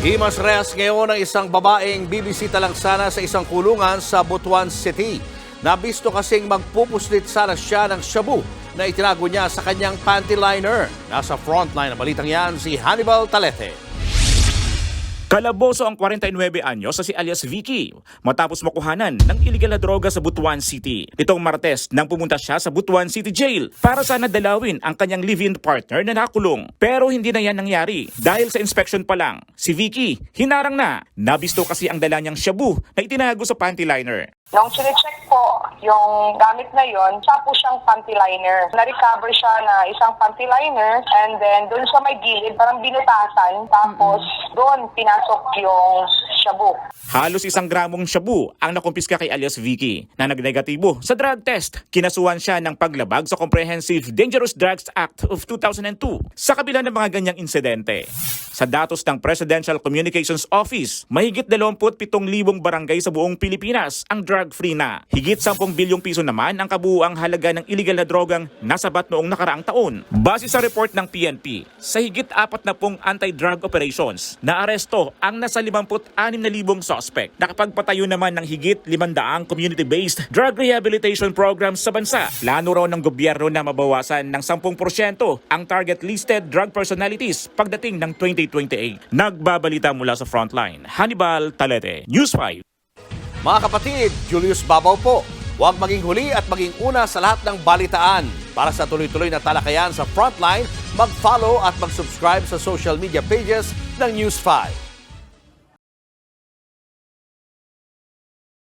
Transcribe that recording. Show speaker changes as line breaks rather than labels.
Himas rehas ngayon ang isang babaeng bibisita lang sana sa isang kulungan sa Butuan City. Nabisto kasing magpupuslit sana siya ng shabu na itinago niya sa kanyang panty liner. Nasa frontline ng balitang yan si Hannibal Talete.
Kalaboso ang 49 anyo sa si alias Vicky matapos makuhanan ng illegal na droga sa Butuan City. Itong Martes nang pumunta siya sa Butuan City Jail para sana dalawin ang kanyang live-in partner na nakulong. Pero hindi na yan nangyari dahil sa inspection pa lang. Si Vicky hinarang na. Nabisto kasi ang dala niyang shabu na itinago sa panty liner.
Nung chinecheck po yung gamit na yon, siya po siyang panty liner. Na-recover siya na isang panty liner and then doon sa may gilid, parang binutasan. Tapos doon pinasok yung shabu.
Halos isang gramong shabu ang nakumpiska kay alias Vicky na nagnegatibo sa drug test. Kinasuhan siya ng paglabag sa Comprehensive Dangerous Drugs Act of 2002 sa kabila ng mga ganyang insidente. Sa datos ng Presidential Communications Office, mahigit 27,000 barangay sa buong Pilipinas ang drug-free na. Higit 10 bilyong piso naman ang kabuuang halaga ng illegal na drogang nasabat noong nakaraang taon. Base sa report ng PNP, sa higit 40 anti-drug operations, naaresto ang nasa 56,000 suspect. Nakapagpatayo naman ng higit 500 community-based drug rehabilitation programs sa bansa. Plano raw ng gobyerno na mabawasan ng 10% ang target listed drug personalities pagdating ng 2028. Nagbabalita mula sa Frontline, Hannibal Talete, News 5.
Mga kapatid, Julius Babaw po. Huwag maging huli at maging una sa lahat ng balitaan. Para sa tuloy-tuloy na talakayan sa Frontline, mag-follow at mag-subscribe sa social media pages ng News 5.